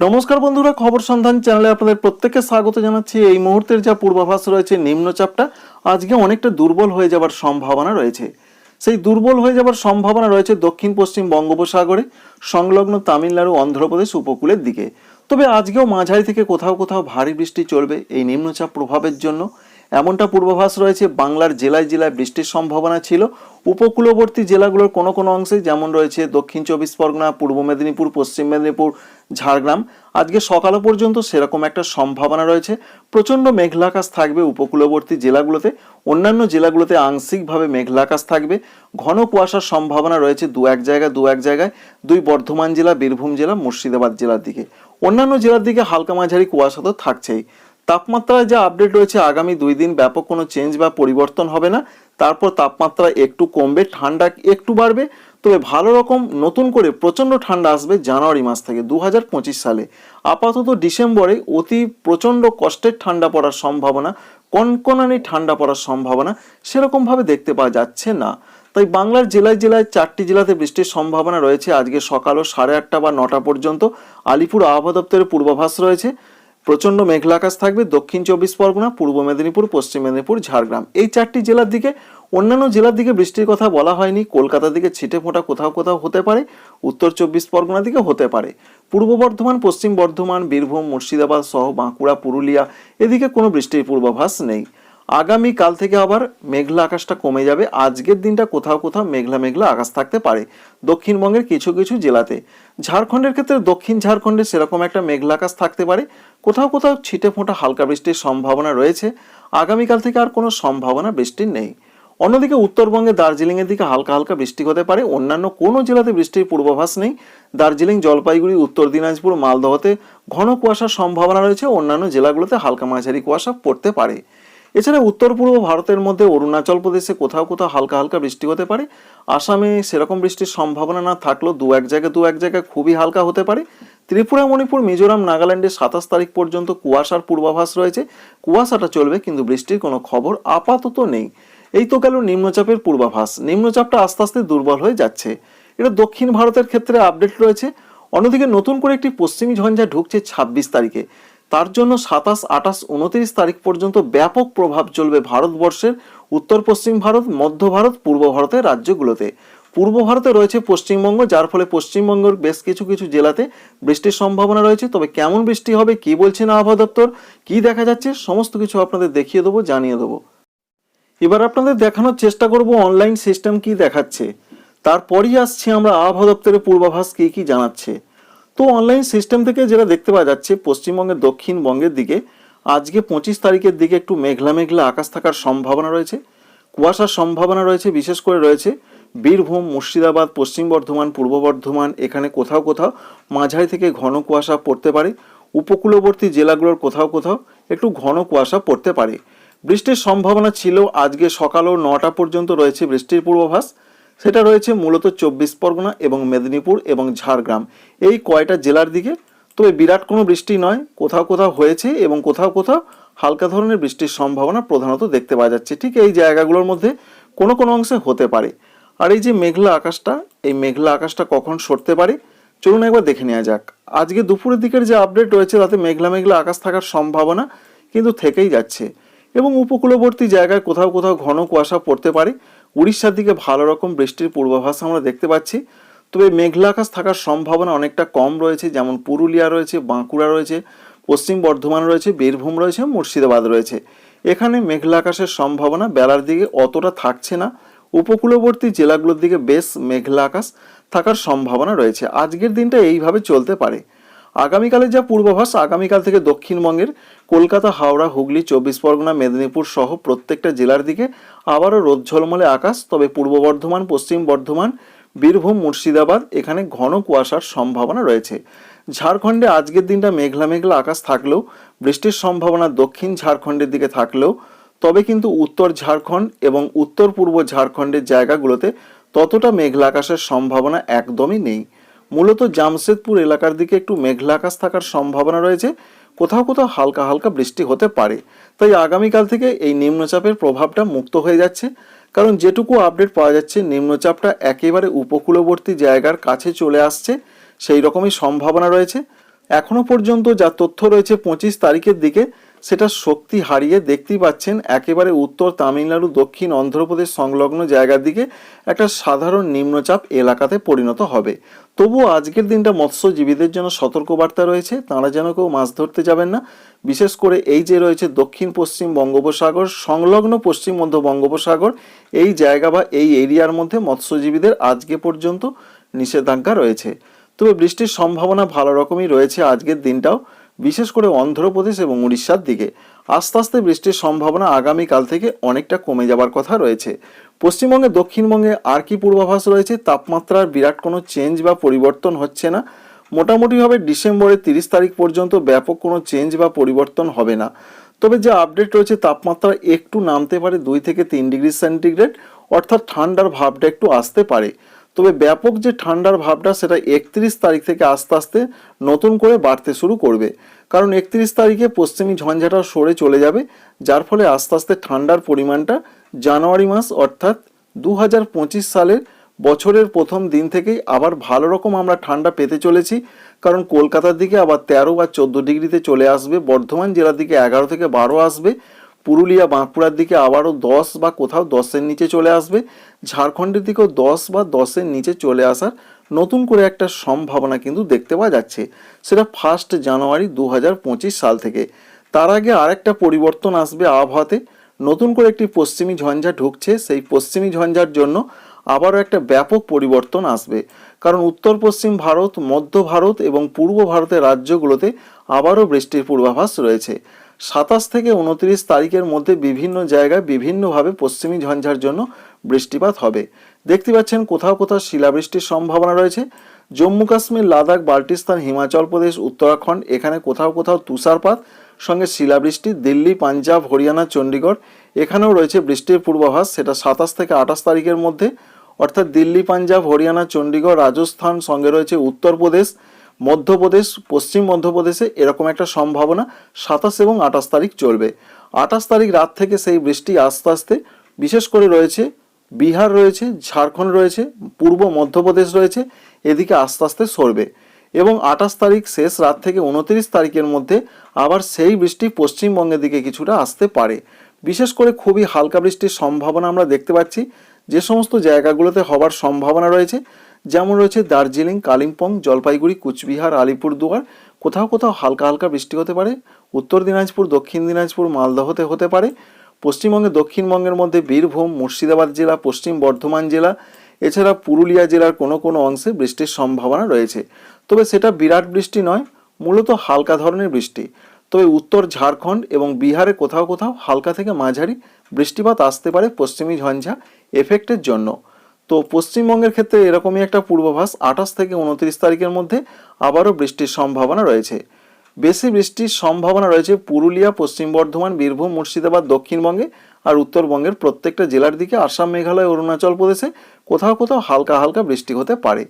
নমস্কার বন্ধুরা, খবর সন্ধান চ্যানেলে আপনাদের প্রত্যেককে স্বাগত জানাচ্ছি। এই মুহূর্তের যা পূর্বাভাস রয়েছে, নিম্নচাপটা আজকে অনেকটা দুর্বল হয়ে যাবার সম্ভাবনা রয়েছে। সেই দুর্বল হয়ে যাবার সম্ভাবনা রয়েছে দক্ষিণ পশ্চিম বঙ্গোপসাগরে, সংলগ্ন তামিলনাড়ু, অন্ধ্রপ্রদেশ উপকূলের দিকে। তবে আজকেও মাঝারি থেকে কোথাও কোথাও ভারী বৃষ্টি চলবে এই নিম্নচাপ প্রভাবের জন্য। এমনটা পূর্বাভাস রয়েছে, বাংলার জেলায় জেলায় বৃষ্টির সম্ভাবনা ছিল। উপকূলবর্তী জেলাগুলোর কোনো কোনো অংশে যেমন রয়েছে দক্ষিণ চব্বিশ পরগনা, পূর্ব মেদিনীপুর, পশ্চিম মেদিনীপুর, ঝাড়গ্রাম। আজকে সকাল পর্যন্ত সেরকম একটা সম্ভাবনা রয়েছে। প্রচণ্ড মেঘলাকাশ থাকবে উপকূলবর্তী জেলাগুলোতে। অন্যান্য জেলাগুলোতে আংশিকভাবে মেঘলাকাশ থাকবে। ঘন কুয়াশার সম্ভাবনা রয়েছে দু এক জায়গায়, দু এক জায়গায়। দুই বর্ধমান জেলা, বীরভূম জেলা, মুর্শিদাবাদ জেলার দিকে। অন্যান্য জেলার দিকে হালকা মাঝারি কুয়াশা তো থাকছেই। তাপমাত্রায় যা আপডেট রয়েছে আগামী দুই দিন ব্যাপক কোনো চেঞ্জ বা পরিবর্তন হবে না। তারপর তাপমাত্রা একটু কমবে, ঠান্ডা একটু বাড়বে। তবে ভালো রকম নতুন করে প্রচণ্ড ঠান্ডা আসবে জানুয়ারি মাস থেকে দু হাজার পঁচিশ সালে। আপাতত ডিসেম্বরে অতি প্রচণ্ড কষ্টের ঠান্ডা পড়ার সম্ভাবনা, কনকনানি ঠান্ডা পড়ার সম্ভাবনা সেরকমভাবে দেখতে পাওয়া যাচ্ছে না। তাই বাংলার জেলায় জেলায় চারটি জেলাতে বৃষ্টির সম্ভাবনা রয়েছে। আজকে সকাল ও সাড়ে আটটা বা নটা পর্যন্ত আলিপুর আবহাওয়া দপ্তরের পূর্বাভাস রয়েছে। প্রচণ্ড মেঘলা আকাশ থাকবে দক্ষিণ চব্বিশ পরগনা, পূর্ব মেদিনীপুর, পশ্চিম মেদিনীপুর, ঝাড়গ্রাম। এই চারটি জেলার দিকে, অন্যান্য জেলার দিকে বৃষ্টির কথা বলা হয়নি। কলকাতার দিকে ছিটে ফোঁটা কোথাও কোথাও হতে পারে। উত্তর চব্বিশ পরগনা দিকে হতে পারে। পূর্ব বর্ধমান, পশ্চিম বর্ধমান, বীরভূম, মুর্শিদাবাদ সহ বাঁকুড়া, পুরুলিয়া, এদিকে কোনো বৃষ্টির পূর্বাভাস নেই। আগামী কাল থেকে আবার মেঘলা আকাশটা কমে যাবে। আজকের দিনটা কোথাও কোথাও মেঘলা মেঘলা আকাশ থাকতে পারে, দক্ষিণবঙ্গের কিছু কিছু জেলাতে। ঝাড়খণ্ডের ক্ষেত্রে দক্ষিণ ঝাড়খণ্ডে সেরকম একটা মেঘলা আকাশ থাকতে পারে। কোথাও কোথাও ছিটে ফোঁটা হালকা বৃষ্টির সম্ভাবনা রয়েছে। আগামীকাল থেকে আর কোনো সম্ভাবনা বৃষ্টির নেই। অন্যদিকে উত্তরবঙ্গে দার্জিলিংয়ের দিকে হালকা হালকা বৃষ্টি হতে পারে। অন্যান্য কোনো জেলাতে বৃষ্টির পূর্বাভাস নেই। দার্জিলিং, জলপাইগুড়ি, উত্তর দিনাজপুর, মালদহতে ঘন কুয়াশার সম্ভাবনা রয়েছে। অন্যান্য জেলাগুলোতে হালকা মাঝারি কুয়াশা পড়তে পারে। এছাড়া উত্তর পূর্ব ভারতের মধ্যে অরুণাচল প্রদেশে কোথাও কোথাও হালকা হালকা বৃষ্টি হতে পারে। আসামে সেরকম বৃষ্টির সম্ভাবনা না থাকলেও দু এক জায়গায় দু এক জায়গায় খুবই হালকা হতে পারে। ত্রিপুরা, মণিপুর, মিজোরাম, নাগাল্যান্ডে সাতাশ তারিখ পর্যন্ত কুয়াশার পূর্বাভাস রয়েছে। কুয়াশাটা চলবে কিন্তু বৃষ্টির কোনো খবর আপাতত নেই। এই তো গেল নিম্নচাপের পূর্বাভাস। নিম্নচাপটা আস্তে আস্তে দুর্বল হয়ে যাচ্ছে। এটা দক্ষিণ ভারতের ক্ষেত্রে আপডেট রয়েছে। অন্যদিকে নতুন করে একটি পশ্চিমী ঝঞ্ঝা ঢুকছে ছাব্বিশ তারিখে। তার জন্য সাতাশ, আঠাশ, উনত্রিশ তারিখ পর্যন্ত ব্যাপক প্রভাব চলবে ভারতবর্ষের উত্তর পশ্চিম ভারত, মধ্য ভারত, পূর্ব ভারতের রাজ্যগুলোতে। পূর্ব ভারতে রয়েছে পশ্চিমবঙ্গ, যার ফলে পশ্চিমবঙ্গের বেশ কিছু কিছু জেলাতে বৃষ্টির সম্ভাবনা রয়েছে। তবে কেমন বৃষ্টি হবে, কি বলছেন আবহাওয়া দপ্তর, কি দেখা যাচ্ছে, সমস্ত কিছু আপনাদের দেখিয়ে দেবো, জানিয়ে দেবো। এবার আপনাদের দেখানোর চেষ্টা করব অনলাইন সিস্টেম কি দেখাচ্ছে। তারপরই আসছি আমরা আবহাওয়া দপ্তরের পূর্বাভাস কি কি জানাচ্ছে। তো অনলাইন সিস্টেম থেকে যেটা দেখতে পাওয়া যাচ্ছে, পশ্চিমবঙ্গের দক্ষিণবঙ্গের দিকে, আজকে পঁচিশ তারিখের দিকে একটু মেঘলা মেঘলা আকাশ থাকার সম্ভাবনা রয়েছে। কুয়াশার সম্ভাবনা রয়েছে, বিশেষ করে রয়েছে বীরভূম, মুর্শিদাবাদ, পশ্চিম বর্ধমান, পূর্ব বর্ধমান, এখানে কোথাও কোথাও মাঝারি থেকে ঘন কুয়াশা পড়তে পারে। উপকূলবর্তী জেলাগুলোর কোথাও কোথাও একটু ঘন কুয়াশা পড়তে পারে। বৃষ্টির সম্ভাবনা ছিল আজকে সকাল ও নটা পর্যন্ত রয়েছে বৃষ্টির পূর্বাভাস। সেটা রয়েছে মূলত চব্বিশ পরগনা এবং মেদিনীপুর এবং ঝাড়গ্রাম। এই কয়টা জেলার দিকে? তবে বিরাট কোনো বৃষ্টি নয়, কোথাও কোথাও হয়েছে এবং কোথাও কোথাও হালকা ধরনের বৃষ্টির সম্ভাবনা প্রধানত দেখতে পাওয়া যাচ্ছে। ঠিক এই জায়গাগুলোর মধ্যে কোনো কোনো অংশে হতে পারে। আর এই যে মেঘলা আকাশটা, এই মেঘলা আকাশটা কখন সরতে পারে? চলুন একবার দেখে নেওয়া যাক। আজকে দুপুরের দিকের যে আপডেট রয়েছে, তাতে মেঘলা মেঘলা আকাশ থাকার সম্ভাবনা কিন্তু থেকেই যাচ্ছে। এবং উপকূলবর্তী জায়গায় কোথাও কোথাও ঘন কুয়াশা পড়তে পারে। উড়িষ্যার দিকে ভালো রকম বৃষ্টির পূর্বাভাস আমরা দেখতে পাচ্ছি। তবে মেঘলা আকাশ থাকার সম্ভাবনা অনেকটা কম রয়েছে, যেমন পুরুলিয়া রয়েছে, বাঁকুড়া রয়েছে, পশ্চিম বর্ধমান রয়েছে, বীরভূম রয়েছে, মুর্শিদাবাদ রয়েছে। এখানে মেঘলা আকাশের সম্ভাবনা বেলার দিকে অতটা থাকছে না। উপকূলবর্তী জেলাগুলোর দিকে বেশ মেঘলা আকাশ থাকার সম্ভাবনা রয়েছে। আজকের দিনটা এইভাবে চলতে পারে। আগামীকালের যা পূর্বাভাস, আগামীকাল থেকে দক্ষিণবঙ্গের কলকাতা, হাওড়া, হুগলি, চব্বিশ পরগনা, মেদিনীপুর সহ প্রত্যেকটা জেলার দিকে আবারও রোদ ঝলমলে আকাশ। তবে পূর্ব বর্ধমান, পশ্চিম বর্ধমান, বীরভূম, মুর্শিদাবাদ এখানে ঘন কুয়াশার সম্ভাবনা রয়েছে। ঝাড়খণ্ডে আজকের দিনটা মেঘলা মেঘলা আকাশ থাকলেও, বৃষ্টির সম্ভাবনা দক্ষিণ ঝাড়খণ্ডের দিকে থাকলেও, তবে কিন্তু উত্তর ঝাড়খণ্ড এবং উত্তর পূর্ব ঝাড়খণ্ডের জায়গাগুলোতে ততটা মেঘলা আকাশের সম্ভাবনা একদমই নেই। মূলত জামশেদপুর এলাকার দিকে একটু মেঘলা আকাশ থাকার সম্ভাবনা রয়েছে। কোথাও কোথাও হালকা হালকা বৃষ্টি হতে পারে। তাই আগামীকাল থেকে এই নিম্নচাপের প্রভাবটা মুক্ত হয়ে যাচ্ছে। কারণ যেটুকু আপডেট পাওয়া যাচ্ছে, নিম্নচাপটা একেবারে উপকূলবর্তী জায়গার কাছে চলে আসছে। সেই রকমই সম্ভাবনা রয়েছে। এখনও পর্যন্ত যা তথ্য রয়েছে, পঁচিশ তারিখের দিকে সেটা শক্তি হারিয়ে দেখতেই পাচ্ছেন একেবারে উত্তর তামিলনাড়ু, দক্ষিণ অন্ধ্রপ্রদেশ সংলগ্ন জায়গার দিকে একটা সাধারণ নিম্নচাপ এলাকাতে পরিণত হবে। তবুও আজকের দিনটা মৎস্যজীবীদের জন্য সতর্কবার্তা রয়েছে, তারা যেন কেউ মাছ ধরতে যাবেন না। বিশেষ করে এই যে রয়েছে দক্ষিণ পশ্চিম বঙ্গোপসাগর, সংলগ্ন পশ্চিম মধ্য বঙ্গোপসাগর, এই জায়গা বা এই এরিয়ার মধ্যে মৎস্যজীবীদের আজকে পর্যন্ত নিষেধাজ্ঞা রয়েছে। তবে বৃষ্টির সম্ভাবনা ভালো রকমই রয়েছে আজকের দিনটাও। বিশেষ করে অন্ধ্রপ্রদেশ এবং উড়িষ্যার দিকে। আস্তে আস্তে বৃষ্টির সম্ভাবনা আগামীকাল থেকে অনেকটা কমে যাবার কথা রয়েছে। পশ্চিমবঙ্গে, দক্ষিণবঙ্গে আর কি পূর্বাভাস রয়েছে তাপমাত্রার বিরাট কোনো চেঞ্জ বা পরিবর্তন হচ্ছে না। মোটামুটিভাবে ডিসেম্বরের তিরিশ তারিখ পর্যন্ত ব্যাপক কোনো চেঞ্জ বা পরিবর্তন হবে না। তবে যে আপডেট রয়েছে তাপমাত্রা একটু নামতে পারে দুই থেকে তিন ডিগ্রি সেন্টিগ্রেড, অর্থাৎ ঠান্ডার ভাবটা একটু আসতে পারে। তবে ব্যাপক যে ঠান্ডার ভাবটা সেটা একত্রিশ তারিখ থেকে আস্তে আস্তে নতুন করে বাড়তে শুরু করবে। কারণ একত্রিশ তারিখে পশ্চিমী ঝঞ্ঝাটা সরে চলে যাবে, যার ফলে আস্তে আস্তে ঠান্ডার পরিমাণটা জানুয়ারি মাস অর্থাৎ দু হাজার পঁচিশ সালের বছরের প্রথম দিন থেকেই আবার ভালো রকম আমরা ঠান্ডা পেতে চলেছি। কারণ কলকাতার দিকে আবার তেরো বা চোদ্দ ডিগ্রিতে চলে আসবে, বর্ধমান জেলার দিকে এগারো থেকে বারো আসবে পুরুলিয়া বাঁকুড়ার দিকে আবারও দশ বা কোথাও দশের নিচে চলে আসবে। ঝাড়খণ্ডের দিকেও দশ বা দশের নিচে চলে আসার নতুন করে একটা সম্ভাবনা কিন্তু দেখতে পাওয়া যাচ্ছে। সেটা ফার্স্ট জানুয়ারি দু হাজার পঁচিশ সাল থেকে। তার আগে আরেকটা পরিবর্তন আসবে আবহাওয়াতে। নতুন করে একটি পশ্চিমী ঝঞ্ঝা ঢুকছে। সেই পশ্চিমী ঝঞ্ঝার জন্য আবারও একটা ব্যাপক পরিবর্তন আসবে। কারণ উত্তর পশ্চিম ভারত, মধ্য ভারত এবং পূর্ব ভারতের রাজ্যগুলোতে আবারও বৃষ্টির পূর্বাভাস রয়েছে। সাতাশ থেকে উনত্রিশ তারিখের মধ্যে বিভিন্ন জায়গায় বিভিন্নভাবে পশ্চিমী ঝঞ্ঝার জন্য বৃষ্টিপাত হবে। দেখতে পাচ্ছেন কোথাও কোথাও শিলাবৃষ্টির সম্ভাবনা রয়েছে। জম্মু কাশ্মীর, লাদাখ, বাল্টিস্তান, হিমাচল প্রদেশ, উত্তরাখণ্ড, এখানে কোথাও কোথাও তুষারপাত, সঙ্গে শিলাবৃষ্টি, দিল্লি, পাঞ্জাব, হরিয়ানা, চণ্ডীগড়, এখানেও রয়েছে বৃষ্টির পূর্বাভাস, সেটা সাতাশ থেকে আঠাশ তারিখের মধ্যে। অর্থাৎ দিল্লি, পাঞ্জাব, হরিয়ানা, চণ্ডীগড়, রাজস্থান, সঙ্গে রয়েছে উত্তরপ্রদেশ মধ্যপ্রদেশ, পশ্চিম মধ্যপ্রদেশে এরকম একটা সম্ভাবনা সাতাশ এবং আঠাশ তারিখ চলবে। আঠাশ তারিখ রাত থেকে সেই বৃষ্টি আস্তে আস্তে, বিশেষ করে রয়েছে বিহার রয়েছে, ঝাড়খণ্ড রয়েছে, পূর্ব মধ্যপ্রদেশ রয়েছে, এদিকে আস্তে আস্তে সরবে। এবং আঠাশ তারিখ শেষ রাত থেকে উনত্রিশ তারিখের মধ্যে আবার সেই বৃষ্টি পশ্চিমবঙ্গের দিকে কিছুটা আসতে পারে। বিশেষ করে খুবই হালকা বৃষ্টির সম্ভাবনা আমরা দেখতে পাচ্ছি। যে সমস্ত জায়গাগুলোতে হবার সম্ভাবনা রয়েছে যেমন রয়েছে দার্জিলিং, কালিম্পং, জলপাইগুড়ি, কুচবিহার, আলিপুরদুয়ার। কোথাও কোথাও হালকা হালকা বৃষ্টি হতে পারে। উত্তর দিনাজপুর, দক্ষিণ দিনাজপুর মালদহতে হতে পারে। পশ্চিমবঙ্গে দক্ষিণবঙ্গের মধ্যে বীরভূম, মুর্শিদাবাদ জেলা, পশ্চিম বর্ধমান জেলা, এছাড়া পুরুলিয়া জেলার কোনো কোনো অংশে বৃষ্টির সম্ভাবনা রয়েছে। তবে সেটা বিরাট বৃষ্টি নয়, মূলত হালকা ধরনের বৃষ্টি। তবে উত্তর ঝাড়খণ্ড এবং বিহারে কোথাও কোথাও হালকা থেকে মাঝারি বৃষ্টিপাত আসতে পারে পশ্চিমী ঝঞ্ঝা এফেক্টের জন্য। তো পশ্চিমবঙ্গের ক্ষেত্রে এরকমই একটা পূর্বাভাস, আঠাশ থেকে উনত্রিশ তারিখের মধ্যে আবারও বৃষ্টির সম্ভাবনা রয়েছে। বেশি বৃষ্টির সম্ভাবনা রয়েছে পুরুলিয়া, পশ্চিম বর্ধমান, বীরভূম, মুর্শিদাবাদ, দক্ষিণবঙ্গে আর উত্তরবঙ্গের প্রত্যেকটা জেলার দিকে, আসাম, মেঘালয়, অরুণাচল প্রদেশে কোথাও কোথাও হালকা হালকা বৃষ্টি হতে পারে।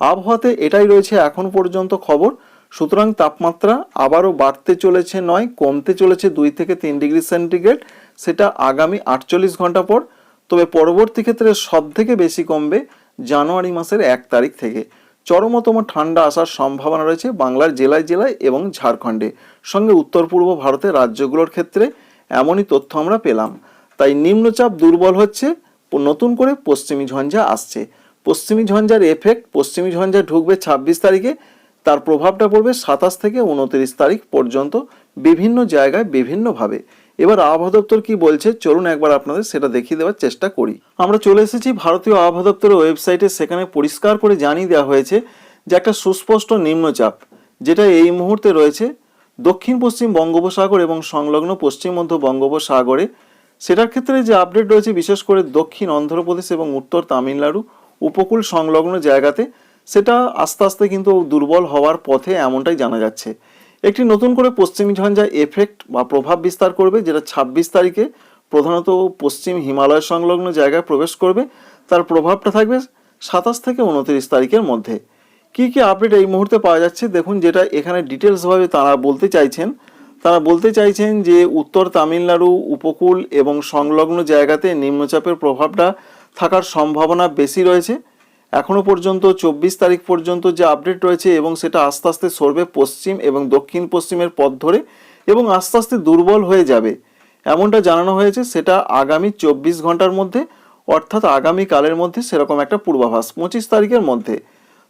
আবহাওয়াতে এটাই রয়েছে এখন পর্যন্ত খবর। সুতরাং তাপমাত্রা আবারও বাড়তে চলেছে নয়, কমতে চলেছে দুই থেকে তিন ডিগ্রি সেন্টিগ্রেড। সেটা আগামী আটচল্লিশ ঘণ্টা পর তবে পরবর্তী ক্ষেত্রে সব থেকে বেশি কমবে জানুয়ারি মাসের এক তারিখ থেকে। চরমতম ঠান্ডা আসার সম্ভাবনা রয়েছে বাংলার জেলায় জেলায় এবং ঝাড়খণ্ডে। সঙ্গে উত্তর পূর্ব ভারতের রাজ্যগুলোর ক্ষেত্রে এমনই তথ্য আমরা পেলাম। তাই নিম্নচাপ দুর্বল হচ্ছে, নতুন করে পশ্চিমী ঝঞ্ঝা আসছে। পশ্চিমী ঝঞ্ঝার এফেক্ট পশ্চিমী ঝঞ্ঝা ঢুকবে ছাব্বিশ তারিখে। তার প্রভাবটা পড়বে সাতাশ থেকে উনত্রিশ তারিখ পর্যন্ত বিভিন্ন জায়গায় বিভিন্নভাবে। এবার আবহাওয়া দপ্তর কি বলছে? চলুন একবার আপনাদের সেটা দেখিয়ে দেওয়ার চেষ্টা করি। আমরা চলে এসেছি ভারতীয় আবহাওয়া দপ্তরের ওয়েবসাইটে, সেখানে পরিষ্কার করে জানিয়ে দেওয়া হয়েছে যে একটা সুস্পষ্ট নিম্নচাপ, যেটা এই মুহূর্তে রয়েছে দক্ষিণ পশ্চিম বঙ্গোপসাগর এবং সংলগ্ন পশ্চিম মধ্য বঙ্গোপসাগরে। সেটার ক্ষেত্রে যে আপডেট রয়েছে, বিশেষ করে দক্ষিণ অন্ধ্রপ্রদেশ এবং উত্তর তামিলনাড়ু উপকূল সংলগ্ন জায়গাতে, সেটা আস্তে আস্তে কিন্তু দুর্বল হওয়ার পথে এমনটাই জানা যাচ্ছে। একটি নতুন করে পশ্চিমী ঝঞ্ঝা এফেক্ট বা প্রভাব বিস্তার করবে, যেটা ছাব্বিশ তারিখে প্রধানত পশ্চিম হিমালয় সংলগ্ন জায়গায় প্রবেশ করবে। তার প্রভাবটা থাকবে সাতাশ থেকে উনত্রিশ তারিখের মধ্যে। কি কি আপডেট এই মুহূর্তে পাওয়া যাচ্ছে? দেখুন, যেটা এখানে ডিটেলসভাবে তারা বলতে চাইছেন, তারা বলতে চাইছেন যে উত্তর তামিলনাড়ু উপকূল এবং সংলগ্ন জায়গাতে নিম্নচাপের প্রভাবটা থাকার সম্ভাবনা বেশি রয়েছে। এখনও পর্যন্ত চব্বিশ তারিখ পর্যন্ত যে আপডেট রয়েছে এবং সেটা আস্তে আস্তে সরবে পশ্চিম এবং দক্ষিণ পশ্চিমের পথ ধরে এবং আস্তে আস্তে দুর্বল হয়ে যাবে। এমনটা জানানো হয়েছে, সেটা আগামী চব্বিশ ঘণ্টার মধ্যে, অর্থাৎ আগামী কালের মধ্যে সেরকম একটা পূর্বাভাস, পঁচিশ তারিখের মধ্যে।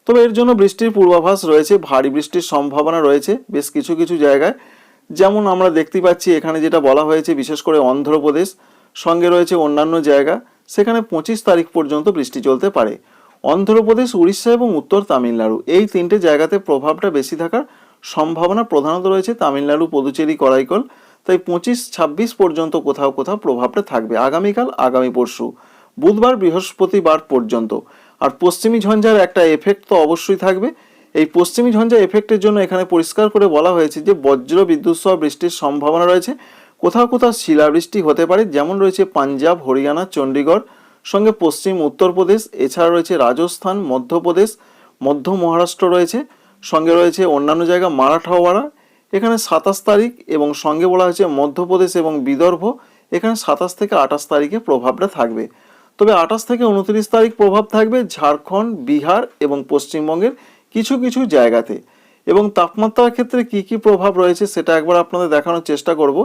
তবে এর জন্য বৃষ্টির পূর্বাভাস রয়েছে, ভারী বৃষ্টির সম্ভাবনা রয়েছে বেশ কিছু কিছু জায়গায়। যেমন আমরা দেখতে পাচ্ছি, এখানে যেটা বলা হয়েছে, বিশেষ করে অন্ধ্রপ্রদেশ, সঙ্গে রয়েছে অন্যান্য জায়গা, সেখানে পঁচিশ তারিখ পর্যন্ত বৃষ্টি চলতে পারে। অন্ধ্রপ্রদেশ, উড়িষ্যা এবং উত্তর তামিলনাড়ু। এই তিনটে জায়গাতে প্রভাবটা বেশি থাকার সম্ভাবনা প্রধানত রয়েছে তামিলনাড়ু, পদুচেরি, করাইকল। তাই পঁচিশ, ছাব্বিশ পর্যন্ত কোথাও কোথাও প্রভাবটা থাকবে আগামীকাল, আগামী পরশু। বুধবার, বৃহস্পতিবার পর্যন্ত। আর পশ্চিমী ঝঞ্ঝার একটা এফেক্ট তো অবশ্যই থাকবে। এই পশ্চিমী ঝঞ্ঝা এফেক্টের জন্য এখানে পরিষ্কার করে বলা হয়েছে যে, বজ্র বিদ্যুৎ সহ বৃষ্টির সম্ভাবনা রয়েছে। কোথাও কোথাও শিলাবৃষ্টি হতে পারে, যেমন রয়েছে পাঞ্জাব, হরিয়ানা, চণ্ডীগড় সঙ্গে পশ্চিম উত্তরপ্রদেশ এছাড়া রয়েছে রাজস্থান মধ্যপ্রদেশ মধ্য মহারাষ্ট্র রয়েছে। সঙ্গে রয়েছে অন্যান্য জায়গা মারাঠাওয়াড়া, এখানে সাতাশ তারিখ এবং সঙ্গে বলা হয়েছে মধ্যপ্রদেশ এবং বিদর্ভ, এখানে সাতাশ থেকে আঠাশ তারিখে প্রভাবটা থাকবে। তবে আঠাশ থেকে উনত্রিশ তারিখ প্রভাব থাকবে ঝাড়খণ্ড, বিহার এবং পশ্চিমবঙ্গের কিছু কিছু জায়গাতে। এবং তাপমাত্রার ক্ষেত্রে কি কি প্রভাব রয়েছে সেটা একবার আপনাদের দেখানোর চেষ্টা করব।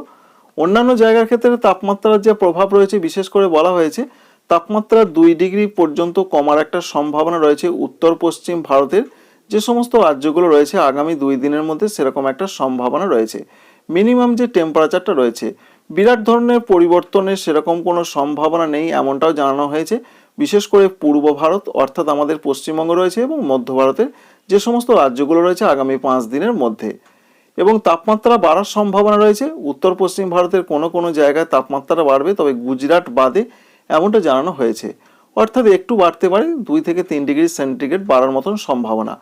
অন্যান্য জায়গার ক্ষেত্রে তাপমাত্রার যে প্রভাব রয়েছে, বিশেষ করে বলা হয়েছে তাপমাত্রা দুই ডিগ্রি পর্যন্ত কমার একটা সম্ভাবনা রয়েছে উত্তর পশ্চিম ভারতের। যে সমস্ত রাজ্যগুলো রয়েছে আগামী দুই দিনের মধ্যে সেরকম একটা সম্ভাবনা রয়েছে। মিনিমাম যে টেম্পারেচারটা রয়েছে, বিরাট ধরনের পরিবর্তনের সেরকম কোনো সম্ভাবনা নেই এমনটাও জানানো হয়েছে। বিশেষ করে পূর্ব ভারত, অর্থাৎ আমাদের পশ্চিমবঙ্গ রয়েছে এবং মধ্য ভারতের যে সমস্ত রাজ্যগুলো রয়েছে আগামী পাঁচ দিনের মধ্যে। এবং তাপমাত্রা বাড়ার সম্ভাবনা রয়েছে। উত্তর পশ্চিম ভারতের কোনো কোনো জায়গায় তাপমাত্রা বাড়বে, তবে গুজরাট বাদে এমনটা জানানো হয়েছে। অর্থাৎ একটু বাড়তে পারে দুই থেকে তিন ডিগ্রি সেন্টিগ্রেড বাড়ার মতন সম্ভাবনা।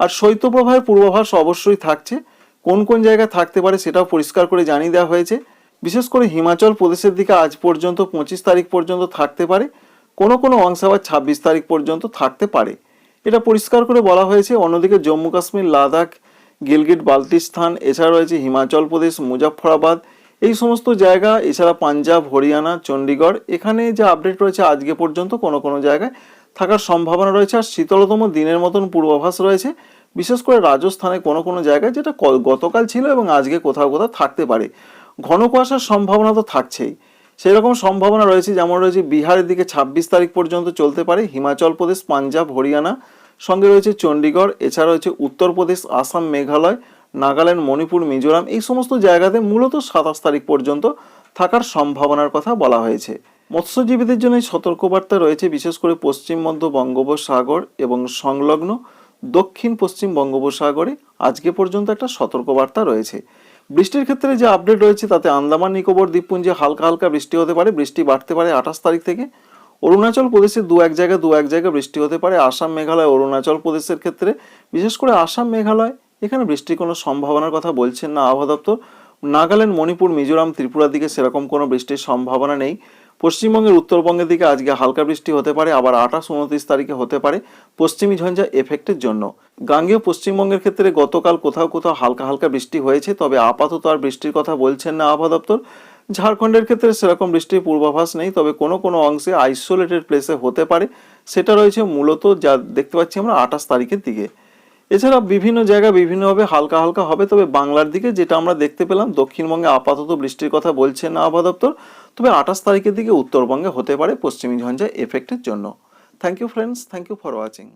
আর শৈত্যপ্রবাহের পূর্বাভাস অবশ্যই থাকছে। কোন কোন জায়গায় থাকতে পারে সেটাও পরিষ্কার করে জানিয়ে দেওয়া হয়েছে। বিশেষ করে হিমাচল প্রদেশের দিকে আজ পর্যন্ত পঁচিশ তারিখ পর্যন্ত থাকতে পারে। কোনো কোনো অংশ আবার ছাব্বিশ তারিখ পর্যন্ত থাকতে পারে। এটা পরিষ্কার করে বলা হয়েছে। অন্যদিকে জম্মু কাশ্মীর, লাদাখ, গিলগিট বাল্টিস্তান এছাড়া রয়েছে হিমাচল প্রদেশ মুজাফরাবাদ এই সমস্ত জায়গা, এছাড়া পাঞ্জাব, হরিয়ানা চণ্ডীগড় এখানে যে আপডেট রয়েছে আজকে পর্যন্ত কোনো কোনো জায়গায় থাকার সম্ভাবনা রয়েছে। আর শীতলতম দিনের মতন পূর্বাভাস রয়েছে। বিশেষ করে রাজস্থানে কোনো কোনো জায়গায় যেটা গতকাল ছিল এবং আজকে কোথাও কোথাও থাকতে পারে। ঘন কুয়াশার সম্ভাবনা তো থাকছেই। সেই রকম সম্ভাবনা রয়েছে যেমন রয়েছে বিহারের দিকে ছাব্বিশ তারিখ পর্যন্ত চলতে পারে। হিমাচল প্রদেশ, পাঞ্জাব, হরিয়ানা, সঙ্গে রয়েছে চণ্ডীগড় এছাড়া রয়েছে উত্তরপ্রদেশ, আসাম, মেঘালয় নাগাল্যান্ড, মণিপুর, মিজোরাম এই সমস্ত জায়গাতে মূলত সাতাশ তারিখ পর্যন্ত থাকার সম্ভাবনার কথা বলা হয়েছে। মৎস্যজীবীদের জন্য সতর্কবার্তা রয়েছে, বিশেষ করে পশ্চিম মধ্য বঙ্গোপসাগর এবং সংলগ্ন দক্ষিণ পশ্চিম বঙ্গোপসাগরে। আজকে পর্যন্ত একটা সতর্কবার্তা রয়েছে। বৃষ্টির ক্ষেত্রে যে আপডেট রয়েছে, তাতে আন্দামান, নিকোবর, দ্বীপপুঞ্জে হালকা হালকা বৃষ্টি হতে পারে, বৃষ্টি বাড়তে পারে আঠাশ তারিখ থেকে। অরুণাচল প্রদেশে দু এক জায়গায় দু এক জায়গায় বৃষ্টি হতে পারে। আসাম, মেঘালয়, অরুণাচল প্রদেশের ক্ষেত্রে, বিশেষ করে আসাম, মেঘালয় এখানে বৃষ্টির কোনো সম্ভাবনার কথা বলছেন না আবহাওয়া দপ্তর। নাগাল্যান্ড, মণিপুর, মিজোরাম, ত্রিপুরার দিকে সেরকম কোনো বৃষ্টির সম্ভাবনা নেই। পশ্চিমবঙ্গের উত্তরবঙ্গের দিকে আজকে হালকা বৃষ্টি হতে পারে, আবার আঠাশ, উনত্রিশ তারিখে হতে পারে পশ্চিমী ঝঞ্ঝা এফেক্টের জন্য। গাঙ্গেয় পশ্চিমবঙ্গের ক্ষেত্রে গতকাল কোথাও কোথাও হালকা হালকা বৃষ্টি হয়েছে, তবে আপাতত আর বৃষ্টির কথা বলছেন না আবহাওয়া দপ্তর। ঝাড়খণ্ডের ক্ষেত্রে সেরকম বৃষ্টির পূর্বাভাস নেই, তবে কোনো কোনো অংশে আইসোলেটেড প্লেসে হতে পারে। সেটা রয়েছে মূলত যা দেখতে পাচ্ছি আমরা আঠাশ তারিখের দিকে। এছাড়া বিভিন্ন জায়গা বিভিন্নভাবে হালকা হালকা হবে, তবে বাংলার দিকে যেটা আমরা দেখতে পেলাম, দক্ষিণবঙ্গে আপাতত বৃষ্টির কথা বলছে না আবহাওয়া দপ্তর, তবে আঠাশ তারিখের দিকে উত্তরবঙ্গে হতে পারে পশ্চিমী ঝঞ্ঝা এফেক্টের জন্য। Thank you friends thank you for watching